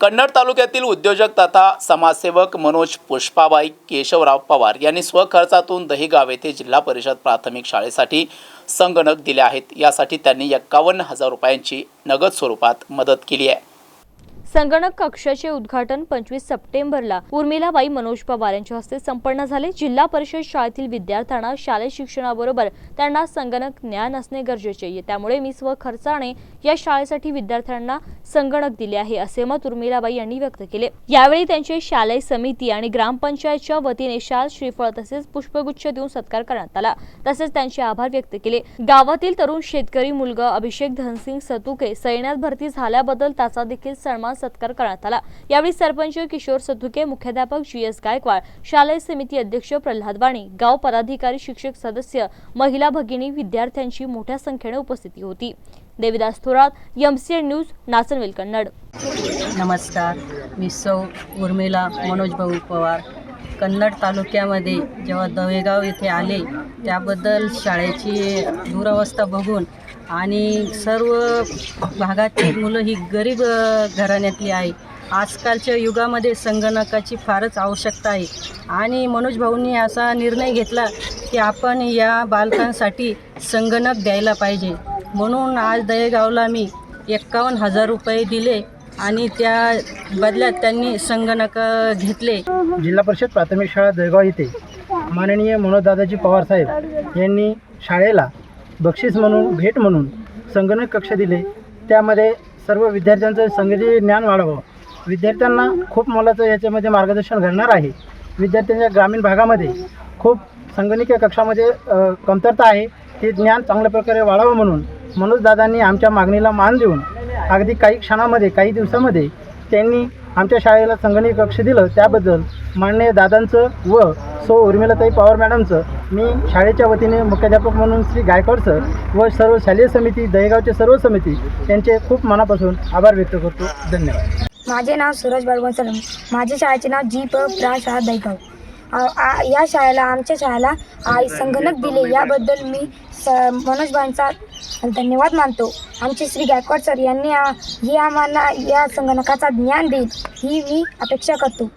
कन्नड तालुक्यातील उद्योजक तथा समाजसेवक मनोज पुष्पाबाई केशवराव पवार यांनी स्वखर्चातून दहीगाव येथे जिल्हा परिषद प्राथमिक शाळेसाठी संगणक दिले आहेत. यासाठी त्यांनी एक्कावन्न हजार रुपयांची नगद स्वरूपात मदत केली आहे. संगणक कक्षाचे उद्घाटन पंचवीस सप्टेंबरला. उर्मिलाबाई मनोज पवार यांच्या हस्ते संपन्न झाले. जिल्हा परिषद शाळेतील विद्यार्थ्यांना शालेय शिक्षणाबरोबर त्यांना संगणक ज्ञान असणे गरजेचे आहे. त्यामुळे मी स्वखर्चाने या शाळेसाठी विद्यार्थ्यांना संगणक दिले आहे असे मत उर्मिलाबाई यांनी व्यक्त केले. यावेळी त्यांचे शालेय समिती आणि ग्रामपंचायतच्या वतीने शाल श्रीफळ तसेच पुष्पगुच्छ देऊन सत्कार करण्यात आला. तसेच त्यांचे आभार व्यक्त केले. गावातील तरुण शेतकरी मुलगा अभिषेक धनसिंग सतुके सैन्यात भरती झाल्याबद्दल त्याचा देखील सन्मान सत्कार करण्यात आला. यावेळी सरपंच किशोर सतुके मुख्याध्यापक जी एस गायकवाड शालेय समिती अध्यक्ष प्रल्हाद वाणी गाव पदाधिकारी शिक्षक सदस्य महिला भगिनी विद्यार्थ्यांची मोठ्या संख्येने उपस्थिती होती. Devidas Thorat MCN news Nachanvel Kannad. नमस्कार. मी सौ उर्मिला मनोज भाऊ पवार. कन्नड तालुक्यामध्ये जेव्हा दवेगाव येथे आले त्याबद्दल शाळेची दुरावस्था बघून आणि सर्व भागातली मुलं ही गरीब घराण्यातली आहे आजकालच्या युगामध्ये संगणकाची फारच आवश्यकता आहे. आणि मनोज भाऊंनी असा निर्णय घेतला की आपण या बालकांसाठी संगणक द्यायला पाहिजे. म्हणून आज दहेगावला मी एक्कावन्न हजार रुपये दिले आणि त्या बदल्यात त्यांनी संगणक घेतले. जिल्हा परिषद प्राथमिक शाळा जळगाव येथे माननीय मनोजदादाजी पवारसाहेब यांनी शाळेला बक्षीस म्हणून भेट म्हणून संगणक कक्ष दिले. त्यामध्ये सर्व विद्यार्थ्यांचं संगणकीय ज्ञान वाढावं. विद्यार्थ्यांना खूप मोलाचं याच्यामध्ये मार्गदर्शन घडणार आहे. विद्यार्थ्यांच्या ग्रामीण भागामध्ये खूप संगणकीय कक्षामध्ये कमतरता आहे. ते ज्ञान चांगल्या प्रकारे वाढावं म्हणून मनोजदादांनी आमच्या मागणीला मान देऊन अगदी काही क्षणामध्ये काही दिवसामध्ये त्यांनी आमच्या शाळेला संगणकीय कक्ष दिलं. त्याबद्दल माननीय दादांचं व सो उर्मिलाताई पवार मॅडमचं मी शाळेच्या वतीने मुख्याध्यापक म्हणून श्री गायकवाड सर व सर्व शालेय समिती दहेगावचे सर्व समिती यांचे खूप मनापासून आभार व्यक्त करतो. धन्यवाद. माझे नाव सूरज बळवंत सलम. माझ्या शाळेचे नाव जी प प्रा शाळा दहीगाव. आ- या शाळेला आमच्या शाळेला आई संगणक दिले. याबद्दल मी स मनोजबाईंचा धन्यवाद मानतो. आमचे श्री गायकवाड सर यांनी ही आम्हाला या संगणकाचा ज्ञान देईल ही मी अपेक्षा करतो.